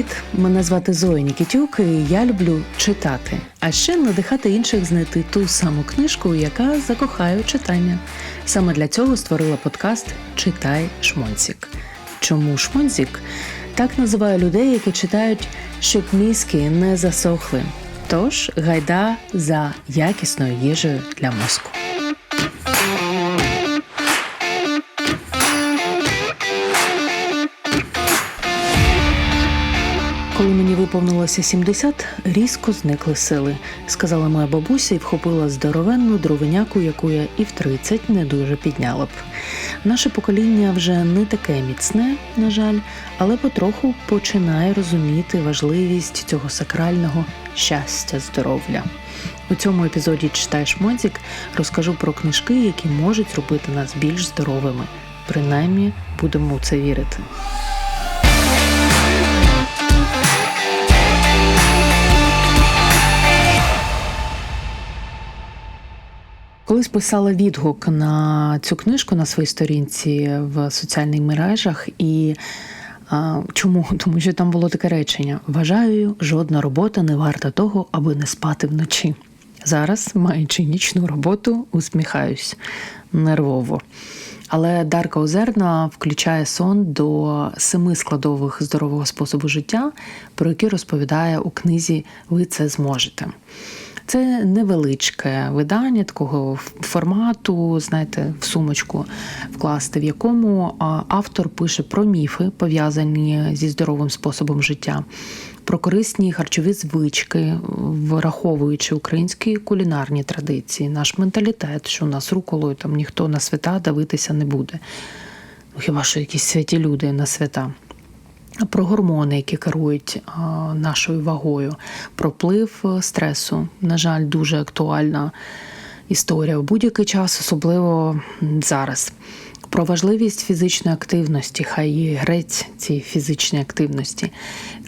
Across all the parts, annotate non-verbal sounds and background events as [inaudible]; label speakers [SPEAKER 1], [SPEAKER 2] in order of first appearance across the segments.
[SPEAKER 1] Привіт! Мене звати Зоя Нікітюк, і я люблю читати, а ще надихати інших знайти ту саму книжку, яка закохає читання. Саме для цього створила подкаст Читай Шмонсік. Чому Шмонсік? Так називаю людей, які читають, щоб мізки не засохли. Тож гайда за якісною їжею для мозку. Виповнилося 70, різко зникли сили, сказала моя бабуся і вхопила здоровенну дровиняку, яку я і в 30 не дуже підняла б. Наше покоління вже не таке міцне, на жаль, але потроху починає розуміти важливість цього сакрального щастя, здоров'я. У цьому епізоді читаєш Модзік розкажу про книжки, які можуть зробити нас більш здоровими. Принаймні будемо у це вірити. Колись писала відгук на цю книжку на своїй сторінці в соціальних мережах і. Чому? [laughs] Тому що там було таке речення: вважаю, жодна робота не варта того, аби не спати вночі. Зараз, маючи нічну роботу, усміхаюсь нервово. Але Дарка Озерна включає сон до семи складових здорового способу життя, про які розповідає у книзі Ви це зможете. Це невеличке видання такого формату, знаєте, в сумочку вкласти, в якому автор пише про міфи, пов'язані зі здоровим способом життя, про корисні харчові звички, враховуючи українські кулінарні традиції, наш менталітет, що у нас руколою там ніхто на свята давитися не буде. Ну, хіба що якісь святі люди на свята? Про гормони, які керують нашою вагою, про вплив стресу. На жаль, дуже актуальна історія в будь-який час, особливо зараз. Про важливість фізичної активності, хай грець цієї фізичної активності.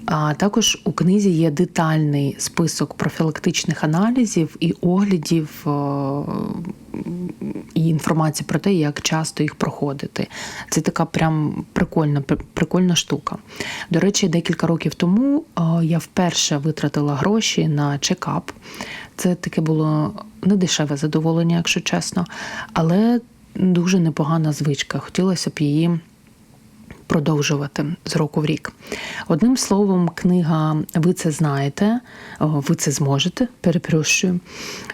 [SPEAKER 1] А також у книзі є детальний список профілактичних аналізів і оглядів і інформації про те, як часто їх проходити. Це така прям прикольна, прикольна штука. До речі, декілька років тому я вперше витратила гроші на чекап. Це таке було недешеве задоволення, якщо чесно, але дуже непогана звичка. Хотілося б її. Продовжувати з року в рік. Одним словом, книга Ви це знаєте, ви це зможете, перепрошую.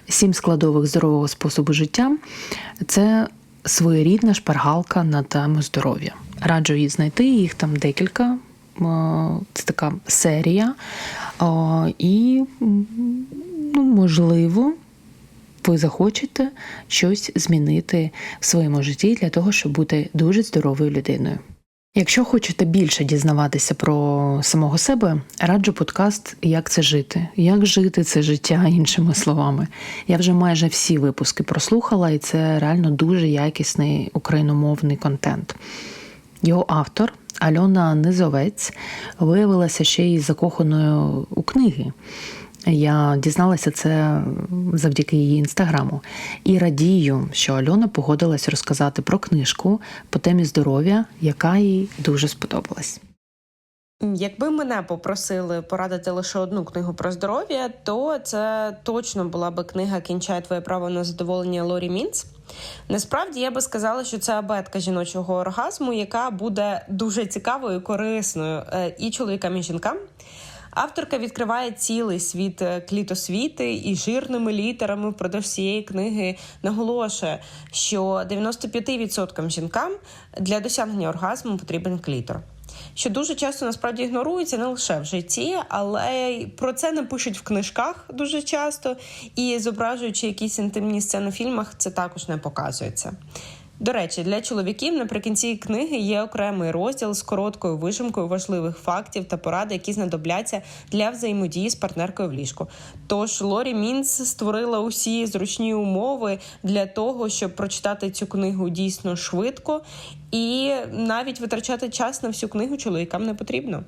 [SPEAKER 1] Сім складових здорового способу життя це своєрідна шпаргалка на тему здоров'я. Раджу її знайти, їх там декілька. Це така серія. І, ну, можливо, ви захочете щось змінити в своєму житті для того, щоб бути дуже здоровою людиною. Якщо хочете більше дізнаватися про самого себе, раджу подкаст Як це жити, як жити це життя, іншими словами. Я вже майже всі випуски прослухала, і це реально дуже якісний україномовний контент. Його автор Альона Низовець виявилася ще й закоханою у книги. Я дізналася це завдяки її інстаграму і радію, що Альона погодилась розказати про книжку по темі здоров'я, яка їй дуже сподобалась.
[SPEAKER 2] Якби мене попросили порадити лише одну книгу про здоров'я, то це точно була би книга Кінчає твоє право на задоволення Лорі Мінц. Насправді я би сказала, що це абетка жіночого оргазму, яка буде дуже цікавою, корисною е, і чоловікам, і жінкам. Авторка відкриває цілий світ е, клітосвіти і жирними літерами впродовж цієї книги наголошує, що 95% жінкам для досягнення оргазму потрібен клітор. Що дуже часто насправді ігнорується не лише в житті, але про це не пишуть в книжках дуже часто, і зображуючи якісь інтимні сцени в фільмах, це також не показується. До речі, для чоловіків наприкінці книги є окремий розділ з короткою вижимкою важливих фактів та порад, які знадобляться для взаємодії з партнеркою в ліжку. Тож Лорі Мінц створила усі зручні умови для того, щоб прочитати цю книгу дійсно швидко, і навіть витрачати час на всю книгу чоловікам не потрібно.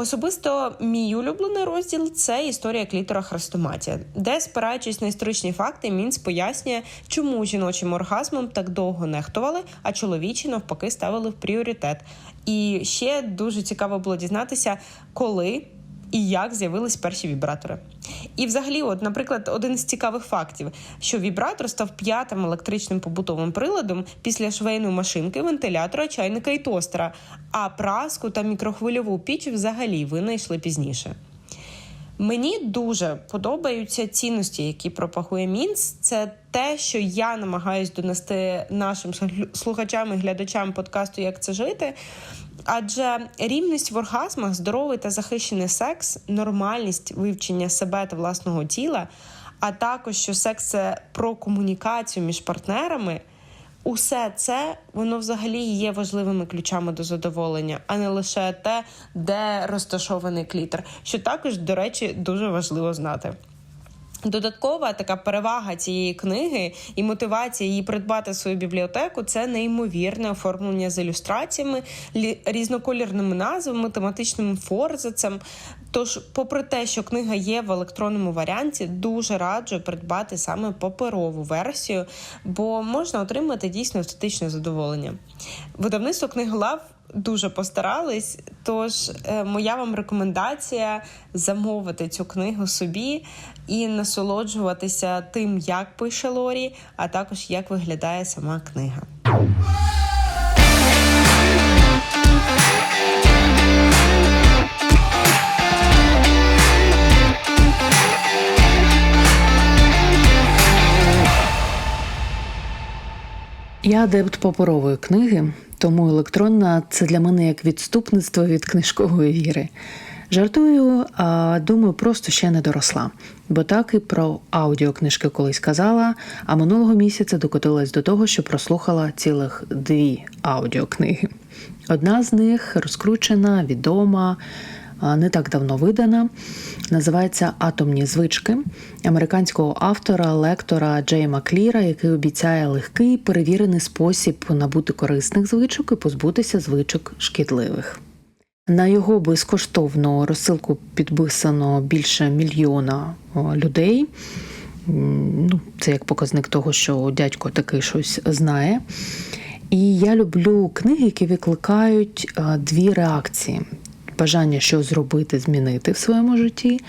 [SPEAKER 2] Особисто мій улюблений розділ це історія клітора Хрестоматія, де, спираючись на історичні факти, Мінц пояснює, чому жіночим оргазмом так довго нехтували, а чоловічі навпаки ставили в пріоритет. І ще дуже цікаво було дізнатися, коли і як з'явились перші вібратори. І, взагалі, от, наприклад, один з цікавих фактів, що вібратор став п'ятим електричним побутовим приладом після швейної машинки, вентилятора, чайника і тостера, а праску та мікрохвильову піч взагалі винайшли пізніше. Мені дуже подобаються цінності, які пропагує Мінц. Це те, що я намагаюсь донести нашим слухачам і глядачам подкасту Як це жити. Адже рівність в оргазмах, здоровий та захищений секс, нормальність вивчення себе та власного тіла, а також що секс це про комунікацію між партнерами. Усе це воно взагалі є важливими ключами до задоволення, а не лише те, де розташований клітер, що також, до речі, дуже важливо знати. Додаткова така перевага цієї книги і мотивація її придбати свою бібліотеку це неймовірне оформлення з ілюстраціями, різноколірними назвами, тематичним форзацем. Тож, попри те, що книга є в електронному варіанті, дуже раджу придбати саме паперову версію, бо можна отримати дійсно естетичне задоволення. Видавництво книголав дуже постарались. Тож, е, моя вам рекомендація замовити цю книгу собі і насолоджуватися тим, як пише Лорі, а також як виглядає сама книга.
[SPEAKER 1] Я адепт паперової книги, тому електронна це для мене як відступництво від книжкової віри. Жартую, а думаю, просто ще не доросла, бо так і про аудіокнижки колись казала. А минулого місяця докотилась до того, що прослухала цілих дві аудіокниги. Одна з них розкручена, відома, не так давно видана. Називається Атомні звички американського автора, лектора Джейма Кліра, який обіцяє легкий перевірений спосіб набути корисних звичок і позбутися звичок шкідливих. На його безкоштовну розсилку підписано більше мільйона людей. Ну, Це як показник того, що дядько такий щось знає. І я люблю книги, які викликають дві реакції: бажання щось зробити, змінити в своєму житті,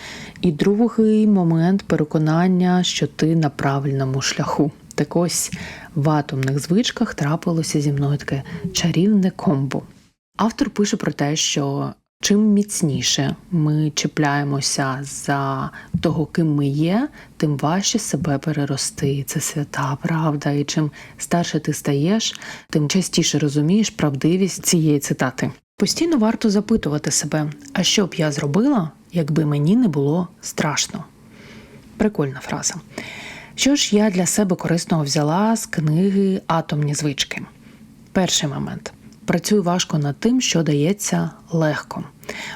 [SPEAKER 1] і другий момент переконання, що ти на правильному шляху. Так ось в атомних звичках трапилося зі мною таке чарівне комбо. Автор пише про те, що чим міцніше ми чіпляємося за того, ким ми є, тим важче себе перерости. Це свята правда. І чим старше ти стаєш, тим частіше розумієш правдивість цієї цитати. Постійно варто запитувати себе, а що б я зробила, якби мені не було страшно. Прикольна фраза. Що ж я для себе корисного взяла з книги Атомні звички? Перший момент. Працюю важко над тим, що дається легко.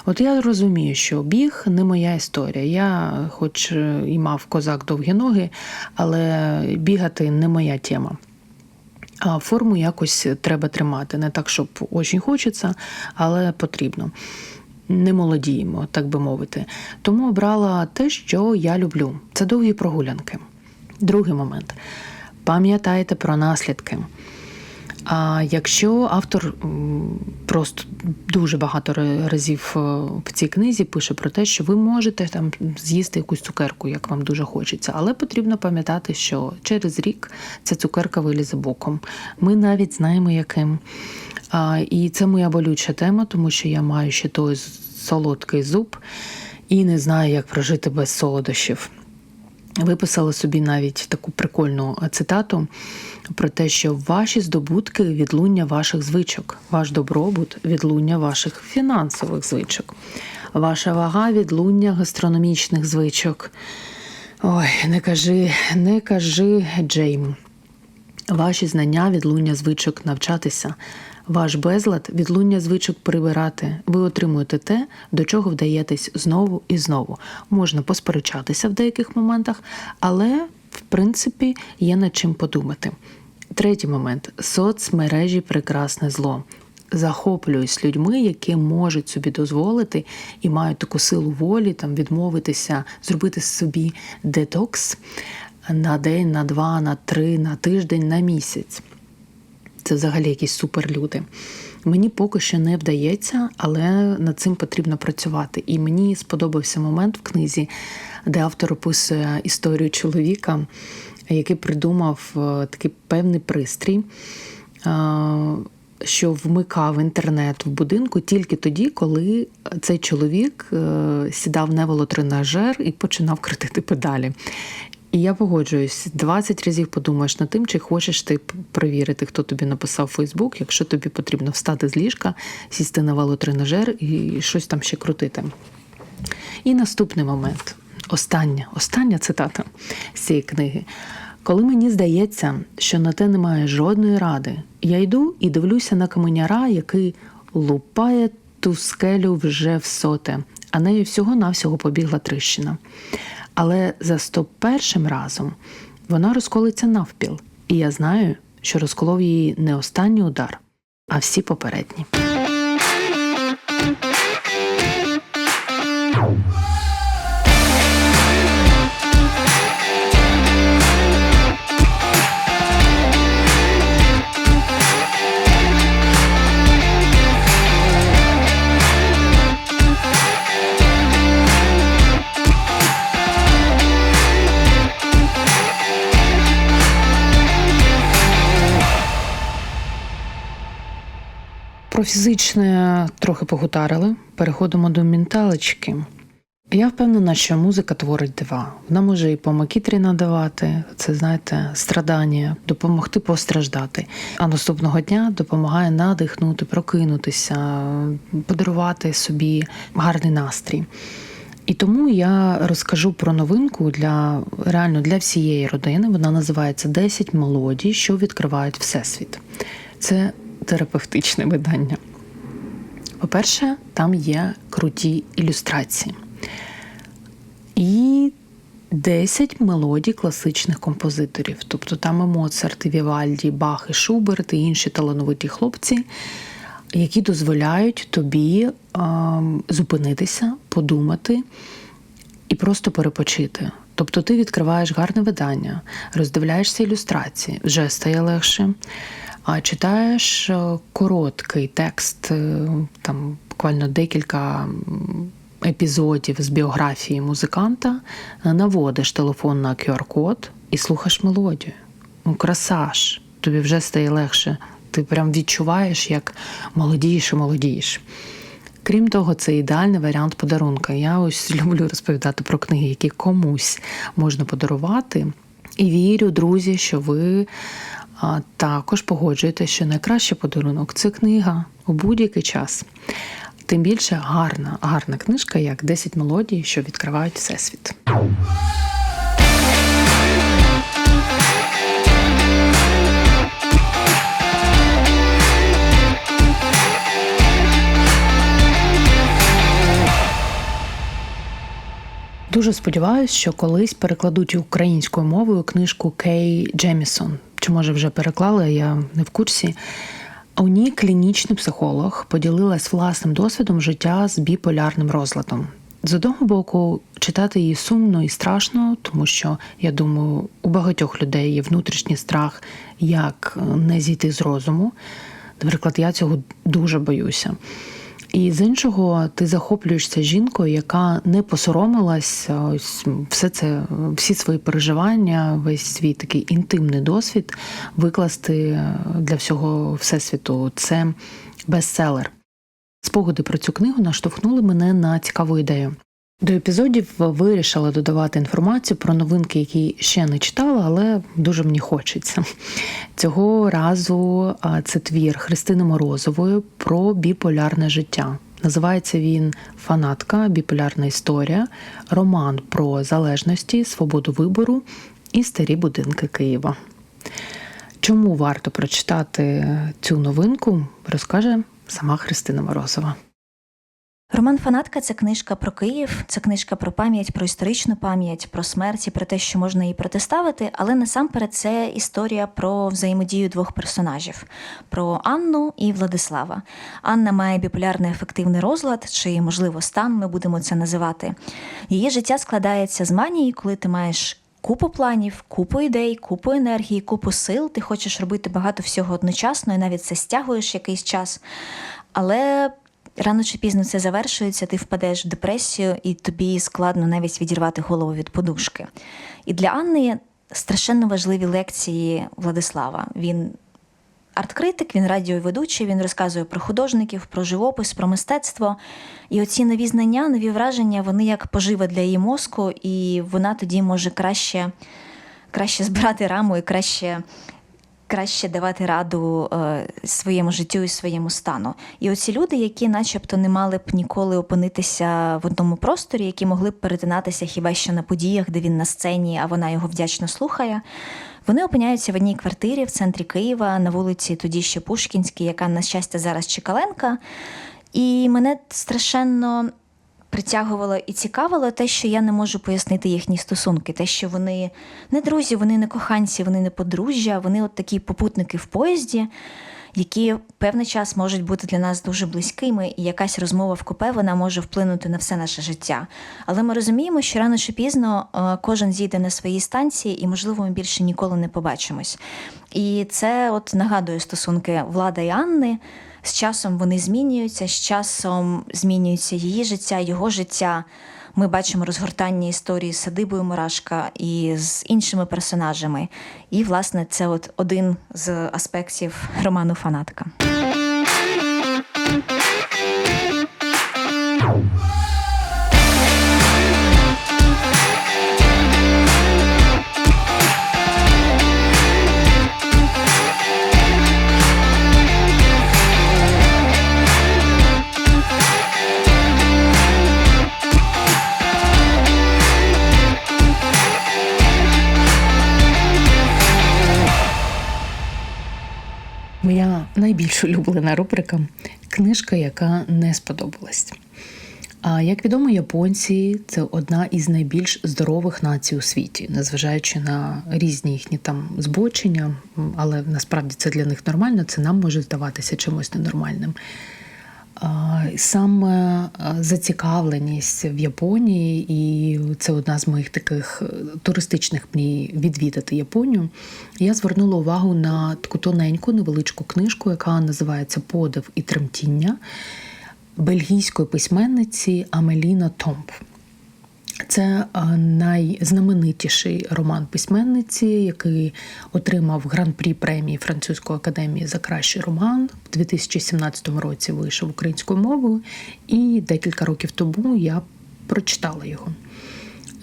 [SPEAKER 1] От я розумію, що біг не моя історія. Я, хоч і мав козак довгі ноги, але бігати не моя тема. Форму якось треба тримати. Не так, щоб очень хочеться, але потрібно. Не молодіємо, так би мовити. Тому обрала те, що я люблю. Це довгі прогулянки. Другий момент. Пам'ятайте про наслідки. А якщо автор просто дуже багато разів е, в цій книзі пише про те, що ви можете там з'їсти якусь цукерку, як вам дуже хочеться, але потрібно пам'ятати, що через рік ця цукерка вилізе боком. Ми навіть знаємо, яким. І це моя болюча тема, тому що я маю ще той солодкий зуб і не знаю, як прожити без солодощів. Виписала собі навіть таку прикольну цитату про те, що ваші здобутки відлуння ваших звичок, ваш добробут відлуння ваших фінансових звичок, ваша вага відлуння гастрономічних звичок. Ой, не кажи, не кажи Джейм. Ваші знання відлуння звичок навчатися, ваш безлад відлуння звичок прибирати. Ви отримуєте те, до чого вдаєтесь знову і знову. Можна посперечатися в деяких моментах, але в принципі є над чим подумати. Третій момент соцмережі прекрасне зло. захоплююсь людьми, які можуть собі дозволити і мають таку силу волі там відмовитися, зробити собі детокс на день, на два, на три, на тиждень, на місяць. Це взагалі якісь суперлюди. Мені поки що не вдається, але над цим потрібно працювати. І мені сподобався момент в книзі, де автор описує історію чоловіка, який придумав е, такий певний пристрій, е, що вмикав інтернет в будинку тільки тоді, коли цей чоловік е, сідав на велотренажер і починав крутити педалі. І я погоджуюсь, 20 разів подумаєш над тим, чи хочеш ти перевірити, хто тобі написав Фейсбук, якщо тобі потрібно встати з ліжка, сісти на велотренажер і щось там ще крутити. І наступний момент. Остання, остання цитата з цієї книги. Коли мені здається, що на те немає жодної ради, я йду і дивлюся на каменяра, який лупає ту скелю вже в соте, а нею всього-навсього побігла тріщина. Але за 101 разом вона розколиться навпіл, і я знаю, що розколов її не останній удар, а всі попередні. Фізичне трохи погутарили. Переходимо до менталочки. Я впевнена, що музика творить дива. Вона може і по макітрі надавати, це знаєте, страдання, допомогти постраждати. А наступного дня допомагає надихнути, прокинутися, подарувати собі гарний настрій. І тому я розкажу про новинку для реально для всієї родини. Вона називається «10 мелодій, що відкривають всесвіт. Це терапевтичне видання. По-перше, там є круті ілюстрації. І 10 мелодій класичних композиторів. Тобто там і Моцарт, і Вівальді, Бах, і Шуберт, і інші талановиті хлопці, які дозволяють тобі е, зупинитися, подумати і просто перепочити. Тобто ти відкриваєш гарне видання, роздивляєшся ілюстрації, вже стає легше. А читаєш короткий текст, там буквально декілька епізодів з біографії музиканта, наводиш телефон на QR-код і слухаєш мелодію. Ну, красаж, тобі вже стає легше. Ти прям відчуваєш, як молодієш і молодієш. Крім того, це ідеальний варіант подарунка. Я ось [laughs] люблю розповідати про книги, які комусь можна подарувати. І вірю, друзі, що ви а також погоджуєте, що найкращий подарунок це книга у будь-який час. Тим більше гарна, гарна книжка, як 10 мелодій, що відкривають всесвіт. Дуже сподіваюся, що колись перекладуть українською мовою книжку Кей Джемісон. Чи може вже переклали, я не в курсі. У ній клінічний психолог поділилась власним досвідом життя з біполярним розладом. З одного боку, читати її сумно і страшно, тому що я думаю, у багатьох людей є внутрішній страх, як не зійти з розуму. Наприклад, я цього дуже боюся. І з іншого, ти захоплюєшся жінкою, яка не посоромилась ось все це, всі свої переживання, весь свій такий інтимний досвід викласти для всього всесвіту. Це бестселер. Спогади про цю книгу наштовхнули мене на цікаву ідею. До епізодів вирішила додавати інформацію про новинки, які ще не читала, але дуже мені хочеться. Цього разу це твір Христини Морозової про біполярне життя. Називається він Фанатка, біполярна історія, роман про залежності, свободу вибору і старі будинки Києва. Чому варто прочитати цю новинку, розкаже сама Христина Морозова.
[SPEAKER 3] Роман Фанатка це книжка про Київ, це книжка про пам'ять, про історичну пам'ять, про смерть і про те, що можна її протиставити. Але насамперед це історія про взаємодію двох персонажів: про Анну і Владислава. Анна має біполярний ефективний розлад, чи, можливо, стан, ми будемо це називати. Її життя складається з манії, коли ти маєш. Купу планів, купу ідей, купу енергії, купу сил. Ти хочеш робити багато всього одночасно і навіть це стягуєш якийсь час. Але рано чи пізно це завершується, ти впадеш в депресію, і тобі складно навіть відірвати голову від подушки. І для Анни страшенно важливі лекції Владислава. Він арт-критик, він радіоведучий, він розказує про художників, про живопис, про мистецтво. І оці нові знання, нові враження, вони як пожива для її мозку, і вона тоді може краще, краще збирати раму і краще краще давати раду е, своєму життю і своєму стану. І оці люди, які, начебто, не мали б ніколи опинитися в одному просторі, які могли б перетинатися хіба що на подіях, де він на сцені, а вона його вдячно слухає. Вони опиняються в одній квартирі в центрі Києва на вулиці тоді ще Пушкінській, яка, на щастя, зараз Чекаленка. І мене страшенно притягувало і цікавило те, що я не можу пояснити їхні стосунки, те, що вони не друзі, вони не коханці, вони не подружжя, вони от такі попутники в поїзді, які певний час можуть бути для нас дуже близькими, і якась розмова в купе вона може вплинути на все наше життя. Але ми розуміємо, що рано чи пізно е, кожен зійде на своїй станції, і, можливо, ми більше ніколи не побачимось. І це от нагадує стосунки Влада і Анни. З часом вони змінюються, з часом змінюється її життя, його життя. Ми бачимо розгортання історії з садибою Мурашка і з іншими персонажами. І, власне, це от один з аспектів роману Фанатка.
[SPEAKER 1] Найбільш улюблена рубрика книжка, яка не сподобалась. А як відомо, японці це одна із найбільш здорових націй у світі, незважаючи на різні їхні там збочення, але насправді це для них нормально, це нам може здаватися чимось ненормальним. Саме зацікавленість в Японії, і це одна з моїх таких е, туристичних мрій відвідати Японію. Я звернула увагу на таку тоненьку невеличку книжку, яка називається Подив і тремтіння бельгійської письменниці Амеліна Томп. Це найзнаменитіший роман письменниці, який отримав гран-прі премії Французької академії за кращий роман. В 2017 році вийшов українською мовою, і декілька років тому я прочитала його.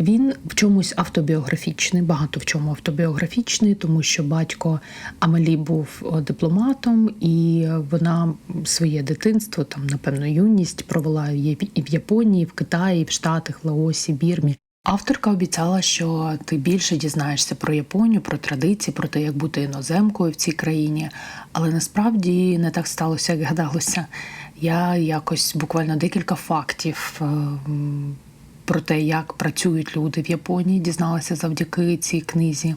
[SPEAKER 1] Він в чомусь автобіографічний, багато в чому автобіографічний, тому що батько Амелі був дипломатом, і вона своє дитинство, там, напевно, юність провела і в Японії, в Китаї, в Штатах, Лаосі, Бірмі. Авторка обіцяла, що ти більше дізнаєшся про Японію, про традиції, про те, як бути іноземкою в цій країні. Але насправді не так сталося, як гадалося. Я якось буквально декілька фактів про те, як працюють люди в Японії, дізналася завдяки цій книзі,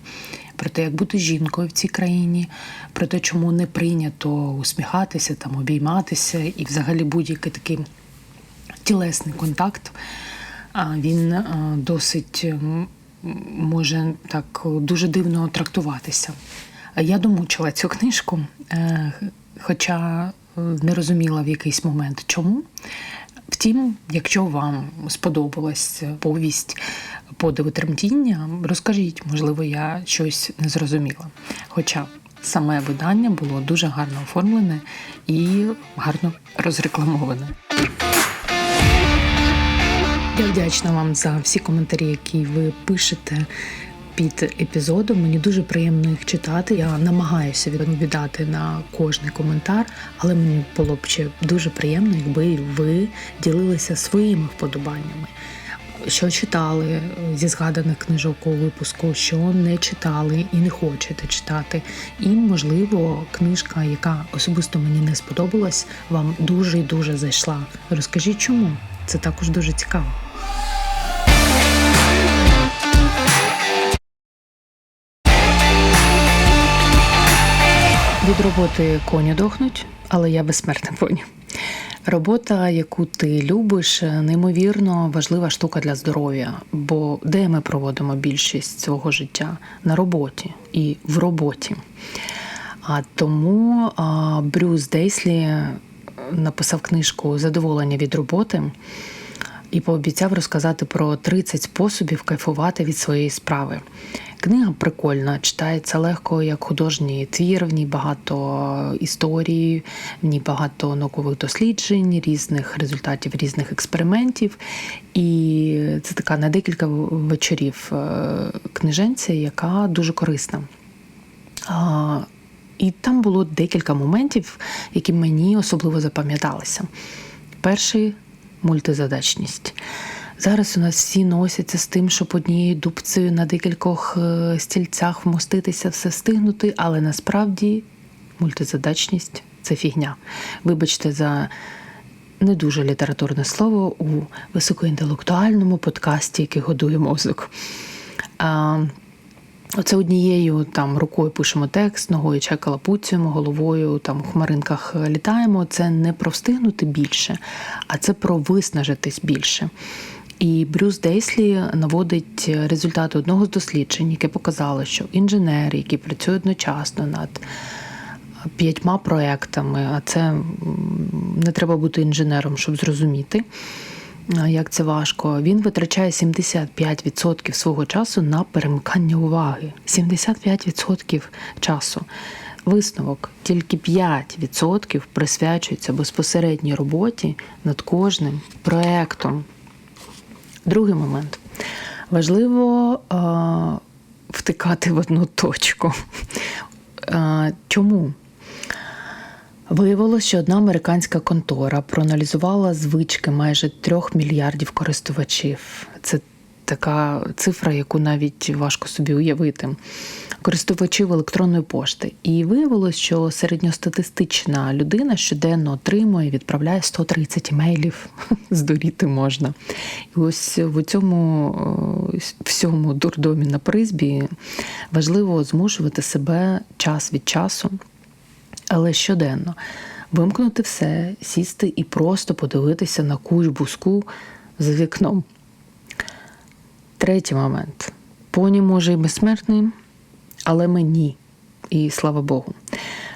[SPEAKER 1] про те, як бути жінкою в цій країні, про те, чому не прийнято усміхатися, там, обійматися, і взагалі будь-який такий тілесний контакт. Він досить може так дуже дивно трактуватися. Я домучила цю книжку, е, хоча не розуміла в якийсь момент чому. Втім, якщо вам сподобалась повість подиви тремтіння, розкажіть, можливо, я щось не зрозуміла. Хоча саме видання було дуже гарно оформлене і гарно розрекламоване. Я вдячна вам за всі коментарі, які ви пишете під епізодом. Мені дуже приємно їх читати. Я намагаюся відповідати на кожний коментар, але мені було б ще дуже приємно, якби ви ділилися своїми вподобаннями. що читали зі згаданих книжок у випуску, що не читали і не хочете читати. І, можливо, книжка, яка особисто мені не сподобалась, вам дуже і дуже зайшла. Розкажіть, чому це також дуже цікаво. Від роботи коні дохнуть, але я безсмертна поні. Робота, яку ти любиш, неймовірно важлива штука для здоров'я. Бо де ми проводимо більшість свого життя? На роботі і в роботі. А тому а, Брюс Дейслі написав книжку Задоволення від роботи і пообіцяв розказати про 30 способів кайфувати від своєї справи. Книга прикольна, читається легко як художній твір, в ній багато історій, в ній багато наукових досліджень, різних результатів, різних експериментів. І це така на декілька вечорів е, книженця, яка дуже корисна. І там було декілька моментів, які мені особливо запам'яталися. Перший мультизадачність. Зараз у нас всі носяться з тим, щоб однією дубцею на декількох е, стільцях вмоститися, все встигнути, але насправді мультизадачність це фігня. Вибачте за не дуже літературне слово у високоінтелектуальному подкасті, який годує мозок. А, Оце однією там рукою пишемо текст, ногою чекалапуцюємо, головою там в хмаринках літаємо. Це не про встигнути більше, а це про виснажитись більше. І Брюс Дейслі наводить результати одного з досліджень, яке показало, що інженери, які працюють одночасно над п'ятьма проектами, а це не треба бути інженером, щоб зрозуміти, як це важко. Він витрачає 75% свого часу на перемикання уваги. 75% часу. Висновок тільки 5% присвячується безпосередній роботі над кожним проектом. Другий момент. Важливо е, втикати в одну точку. Е, чому? Виявилося, що одна американська контора проаналізувала звички майже трьох мільярдів користувачів. Це така цифра, яку навіть важко собі уявити. Користувачів електронної пошти. І виявилось, що середньостатистична людина щоденно отримує відправляє 130 емейлів. [laughs] Здуріти можна. І ось в цьому е, всьому дурдомі на призбі важливо змушувати себе час від часу але щоденно вимкнути все, сісти і просто подивитися на кущ буску за вікном. Третій момент. Поні може і безсмертний, але мені, і слава Богу.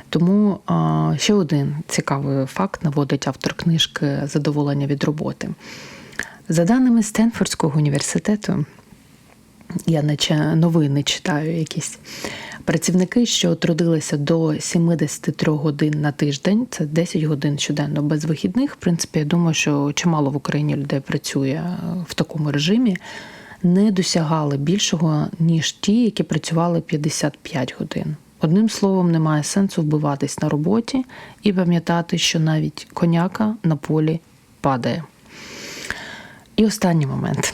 [SPEAKER 1] Тому а, ще один цікавий факт наводить автор книжки Задоволення від роботи. За даними Стенфордського університету, я наче новини читаю якісь. Працівники, що трудилися до 73 годин на тиждень, це 10 годин щоденно без вихідних. В принципі, я думаю, що чимало в Україні людей працює в такому режимі, не досягали більшого, ніж ті, які працювали 55 годин. Одним словом, немає сенсу вбиватись на роботі і пам'ятати, що навіть коняка на полі падає. І останній момент.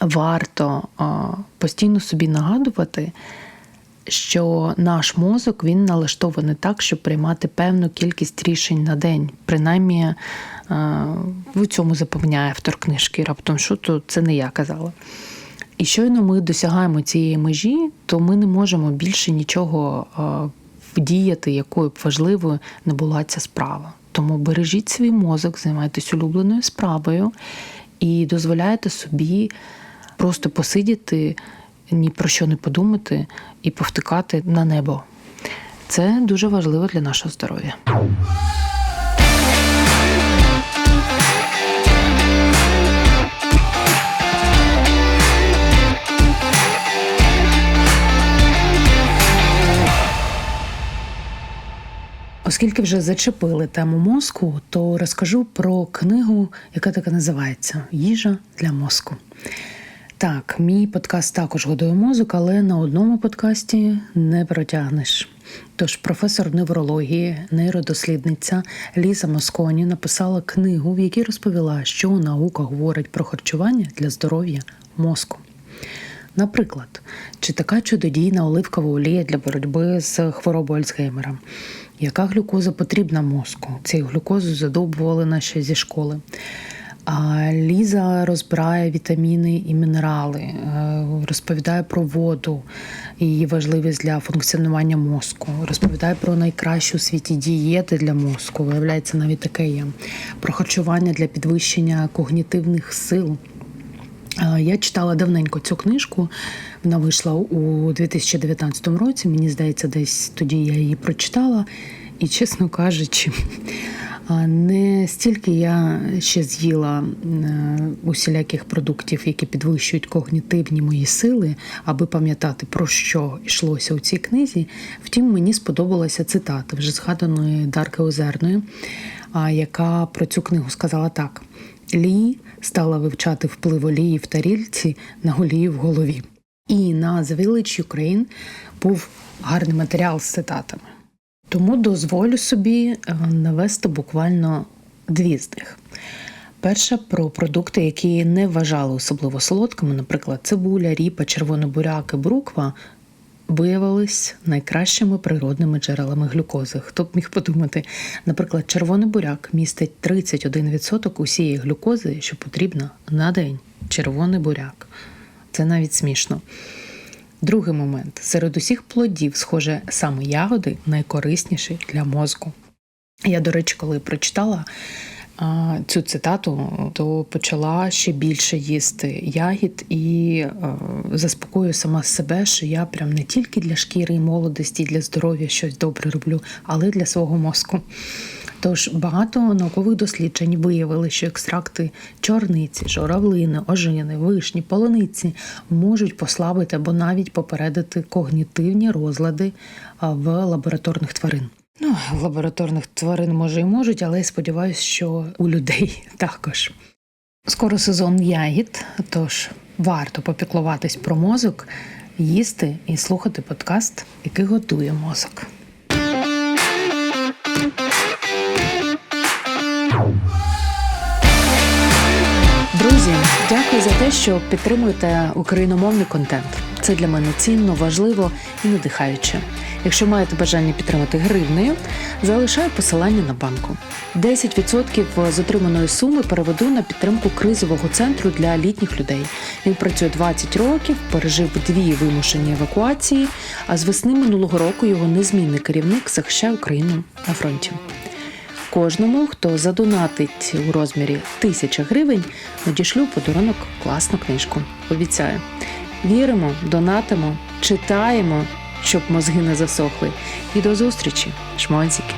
[SPEAKER 1] Варто постійно собі нагадувати, що наш мозок він налаштований так, щоб приймати певну кількість рішень на день. Принаймні в цьому запевняє автор книжки. Раптом що то це не я казала. І щойно ми досягаємо цієї межі, то ми не можемо більше нічого вдіяти, якою б важливою не була ця справа. Тому бережіть свій мозок, займайтесь улюбленою справою і дозволяйте собі просто посидіти ні про що не подумати і повтикати на небо. Це дуже важливо для нашого здоров'я. Оскільки вже зачепили тему мозку, то розкажу про книгу, яка така називається Їжа для мозку. Так, мій подкаст також годує мозок, але на одному подкасті не протягнеш. Тож професор неврології, нейродослідниця Ліза Москоні написала книгу, в якій розповіла, що наука говорить про харчування для здоров'я мозку. Наприклад, чи така чудодійна оливкова олія для боротьби з хворобою Альцгеймера? Яка глюкоза потрібна мозку? Цією глюкозу задовбували наші зі школи. Ліза розбирає вітаміни і мінерали, е, розповідає про воду, її важливість для функціонування мозку, розповідає про найкращу у світі дієти для мозку. Виявляється, навіть таке є про харчування для підвищення когнітивних сил. Е, Я читала давненько цю книжку. Вона вийшла у 2019 році. Мені здається, десь тоді я її прочитала. І, чесно кажучи, не стільки я ще з'їла е, усіляких продуктів, які підвищують когнітивні мої сили, аби пам'ятати, про що йшлося у цій книзі. Втім, мені сподобалася цитата вже згаданої Дарки Озерної, яка про цю книгу сказала так: Лі стала вивчати вплив олії в тарільці на олії в голові. І на The Village Ukraine був гарний матеріал з цитатами. Тому дозволю собі е, навести буквально дві з них. Перша про продукти, які не вважали особливо солодкими, наприклад, цибуля, ріпа, червоний буряк і бруква, виявились найкращими природними джерелами глюкози. Хто б міг подумати, наприклад, червоний буряк містить 31% усієї глюкози, що потрібна на день. Червоний буряк. Це навіть смішно. Другий момент: серед усіх плодів, схоже, саме ягоди найкорисніші для мозку. Я, до речі, коли прочитала а, цю цитату, то почала ще більше їсти ягід і а, заспокою сама себе, що я прям не тільки для шкіри і молодості, і для здоров'я щось добре роблю, але й для свого мозку. Тож багато наукових досліджень виявили, що екстракти чорниці, журавлини, ожини, вишні, полуниці можуть послабити або навіть попередити когнітивні розлади в лабораторних тварин. Ну, лабораторних тварин може і можуть, але я сподіваюся, що у людей [laughs] також. Скоро сезон ягід, тож варто попіклуватись про мозок, їсти і слухати подкаст, який готує мозок. Дякую за те, що підтримуєте україномовний контент. Це для мене цінно, важливо і надихаюче. Якщо маєте бажання підтримати гривнею, залишаю посилання на банку. 10% з отриманої суми переведу на підтримку кризового центру для літніх людей. Він працює 20 років, пережив дві вимушені евакуації. А з весни минулого року його незмінний керівник захищає Україну на фронті. Кожному, хто задонатить у розмірі тисяча гривень, надішлю подарунок класну книжку. Обіцяю. Віримо, донатимо, читаємо, щоб мозги не засохли. І до зустрічі, шмонзики!